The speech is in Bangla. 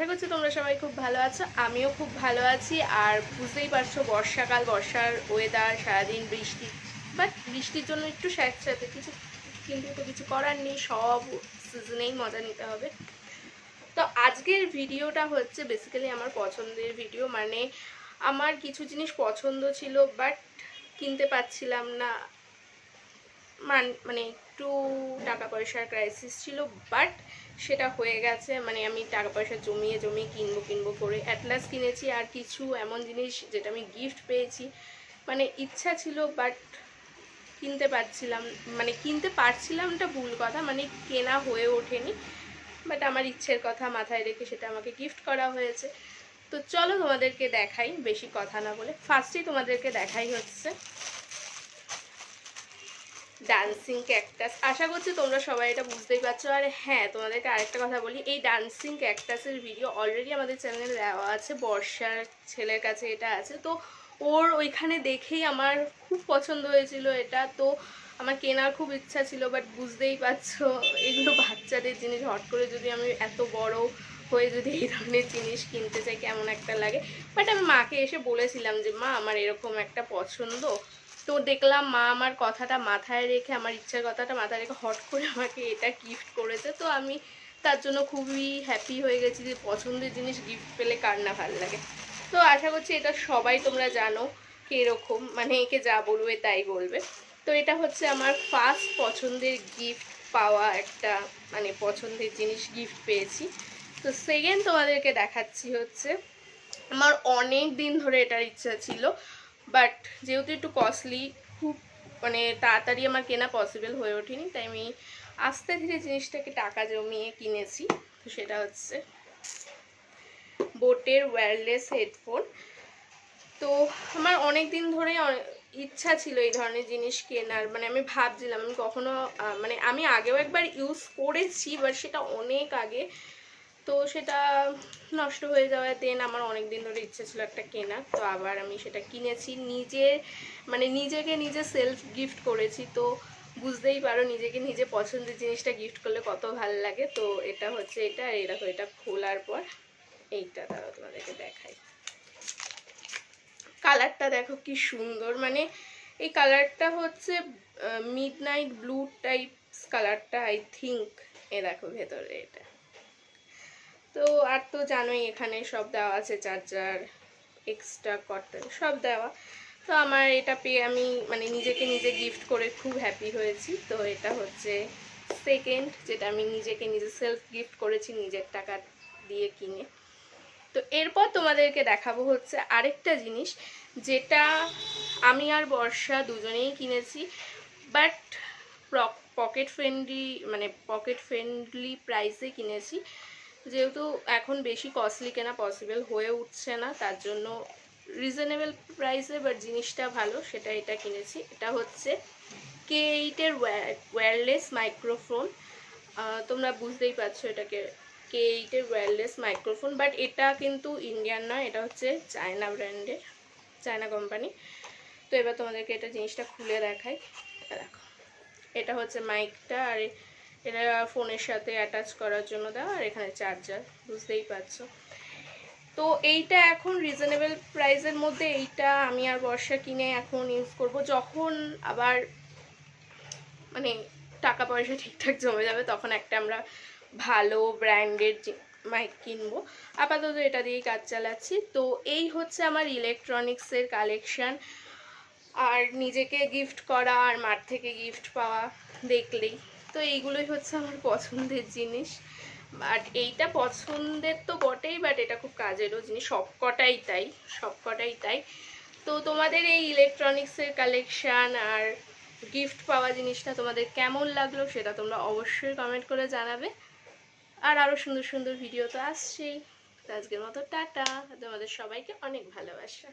আশা করছি তোমরা সবাই খুব ভালো আছো। আমিও খুব ভালো আছি। আর বুঝতেই পারছ, বর্ষাকাল, বর্ষার ওয়েদার সারাদিন বৃষ্টি। বাট বৃষ্টির জন্য একটু স্যাঁতস্যাঁতে কিছু, কিন্তু তো কিছু করার নেই, সব সিজনেই মজা নিতে হবে। তো আজকের ভিডিওটা হচ্ছে বেসিক্যালি আমার পছন্দের ভিডিও মানে আমার কিছু জিনিস পছন্দ ছিল বাট কিনতে পারছিলাম না। মান মানে একটু টাকা পয়সার ক্রাইসিস ছিল বাট সেটা হয়ে গেছে। মানে আমি টাকা পয়সা জমিয়ে জমিয়ে কিনবো কিনবো করে অ্যাটলাস কিনেছি। আর কিছু এমন জিনিস যেটা আমি গিফট পেয়েছি। মানে ইচ্ছা ছিল বাট কিনতে পারছিলাম মানে কিনতে পারছিলামটা ভুল কথা মানে কেনা হয়ে ওঠেনি। বাট আমার ইচ্ছের কথা মাথায় রেখে সেটা আমাকে গিফট করা হয়েছে। তো চলো তোমাদেরকে দেখাই, বেশি কথা না বলে। ফার্স্টেই তোমাদেরকে দেখাই হচ্ছে ডান্সিং ক্যাকটাস আশা করছি তোমরা সবাই এটা বুঝতেই পারছ। আর হ্যাঁ তোমাদেরকে আরেকটা কথা বলি, এই ডান্সিং ক্যাকটাসের ভিডিও অলরেডি আমাদের চ্যানেলে দেওয়া আছে, বর্ষার ছেলের কাছে এটা আছে। তো ওর ওইখানে দেখেই আমার খুব পছন্দ হয়েছিল এটা। তো আমার কেনার খুব ইচ্ছা ছিল বাট বুঝতেই পারছ, এগুলো বাচ্চাদের জিনিস। হট করে যদি আমি এত বড় হয়ে যদি এই ধরনের জিনিস কিনতে চাই, কেমন একটা লাগে। বাট আমি মাকে এসে বলেছিলাম যে, মা, আমার এরকম একটা পছন্দ। তো দেখলাম মা আমার কথাটা মাথায় রেখে, আমার ইচ্ছার কথাটা মাথায় রেখে হট করে আমাকে এটা গিফট করেছে। তো আমি তার জন্য খুবই হ্যাপি হয়ে গেছি যে পছন্দের জিনিস গিফট পেলে কার না ভালো লাগে। তো আশা করছি এটা সবাই তোমরা জানো কীরকম মানে একে যা বলবে তাই বলবে। তো এটা হচ্ছে আমার ফার্স্ট পছন্দের গিফট পাওয়া একটা মানে পছন্দের জিনিস গিফট পেয়েছি। তো সেকেন্ড তোমাদেরকে দেখাচ্ছি হচ্ছে, আমার অনেক দিন ধরে এটার ইচ্ছা ছিল। বাট যেহেতু একটু কস্টলি খুব মানে তাড়াতাড়ি আমার কেনা পসিবল হয়ে ওঠেনি, তাই আমি আস্তে ধীরে জিনিসটাকে টাকা জমিয়ে কিনেছি। তো সেটা হচ্ছে বোটের ওয়্যারলেস হেডফোন তো আমার অনেক দিন অনে- ইচ্ছা ছিল এই ধরনের জিনিস কেনার। মানে আমি ভাবছিলাম, আমি কখনো মানে আমি আগেও একবার ইউজ করেছি বাট সেটা অনেক আগে। তো সেটা নষ্ট হয়ে যাওয়ায় দেন আমার অনেক দিন ধরে ইচ্ছে ছিল একটা কেনার তো আবার আমি সেটা কিনেছি। নিজে মানে নিজেকে নিজে সেলফ গিফট করেছি। তো বুঝতেই পারো, নিজেকে নিজে পছন্দের জিনিসটা গিফট করলে কত ভালো লাগে। তো এটা হচ্ছে এটা আর এরকম এটা খোলার পর এইটা দাঁড়াও, তোমাদেরকে দেখাই। কালারটা দেখো কি সুন্দর। মানে এই কালারটা হচ্ছে মিড নাইট ব্লু টাইপস কালারটা আই থিঙ্ক এ দেখো ভেতরে এটা। তো আর তো জানোই এখানে সব দেওয়া আছে চার্জার এক্সট্রা কটন সব দেওয়া। তো আমার এটা পেয়ে আমি মানে নিজেকে নিজে গিফট করে খুব হ্যাপি হয়েছি। তো এটা হচ্ছে সেকেন্ড যেটা আমি নিজেকে নিজে সেলফ গিফট করেছি নিজের টাকা দিয়ে কিনে। তো এরপর তোমাদেরকে দেখাবো হচ্ছে আরেকটা জিনিস, যেটা আমি আর বর্ষা দুজনেই কিনেছি। বাট পকেট ফ্রেন্ডলি মানে পকেট ফ্রেন্ডলি প্রাইসে কিনেছি। যেহেতু এখন বেশি কস্টলি কেনা পসিবল হয়ে উঠছে না, তার জন্য রিজনেবল প্রাইসে বাট জিনিসটা ভালো, সেটা এটা কিনেছি। এটা হচ্ছে কে এইটের ওয়্যারলেস মাইক্রোফোন তোমরা বুঝতেই পারছ এটাকে কে এইটের ওয়্যারলেস মাইক্রোফোন বাট এটা কিন্তু ইন্ডিয়ান নয়, এটা হচ্ছে চায়না ব্র্যান্ডের চায়না কোম্পানি তো এবার তোমাদেরকে এটা জিনিসটা খুলে দেখাই। দেখো। এটা হচ্ছে মাইকটা আর এটা ফোনের সাথে অ্যাটাচ করার জন্য দেওয়া আর এখানে চার্জার বুঝতেই পারছ। তো এইটা এখন রিজনেবল প্রাইসের মধ্যে এইটা আমি আর বর্ষা কিনে এখন ইউজ করব। যখন আবার মানে টাকা পয়সা ঠিকঠাক জমে যাবে, তখন একটা আমরা ভালো ব্র্যান্ডের মাইক কিনবো। আপাতত এটা দিয়েই কাজ চালাচ্ছি। তো এই হচ্ছে আমার ইলেকট্রনিক্সের কালেকশান আর নিজেকে গিফট করা আর মার থেকে গিফট পাওয়া দেখলেই। তো এইগুলোই হচ্ছে আমার পছন্দের জিনিস। বাট এইটা পছন্দের তো বটেই, বাট এটা খুব কাজেরও জিনিস। সবকটাই তাই সবকটাই তাই। তো তোমাদের এই ইলেকট্রনিক্সের কালেকশান আর গিফট পাওয়া জিনিসটা তোমাদের কেমন লাগল সেটা তোমরা অবশ্যই কমেন্ট করে জানাবে। আর আরও সুন্দর সুন্দর ভিডিও তো আসছেই। আজকের মতো টাটা। তোমাদের সবাইকে অনেক ভালোবাসা।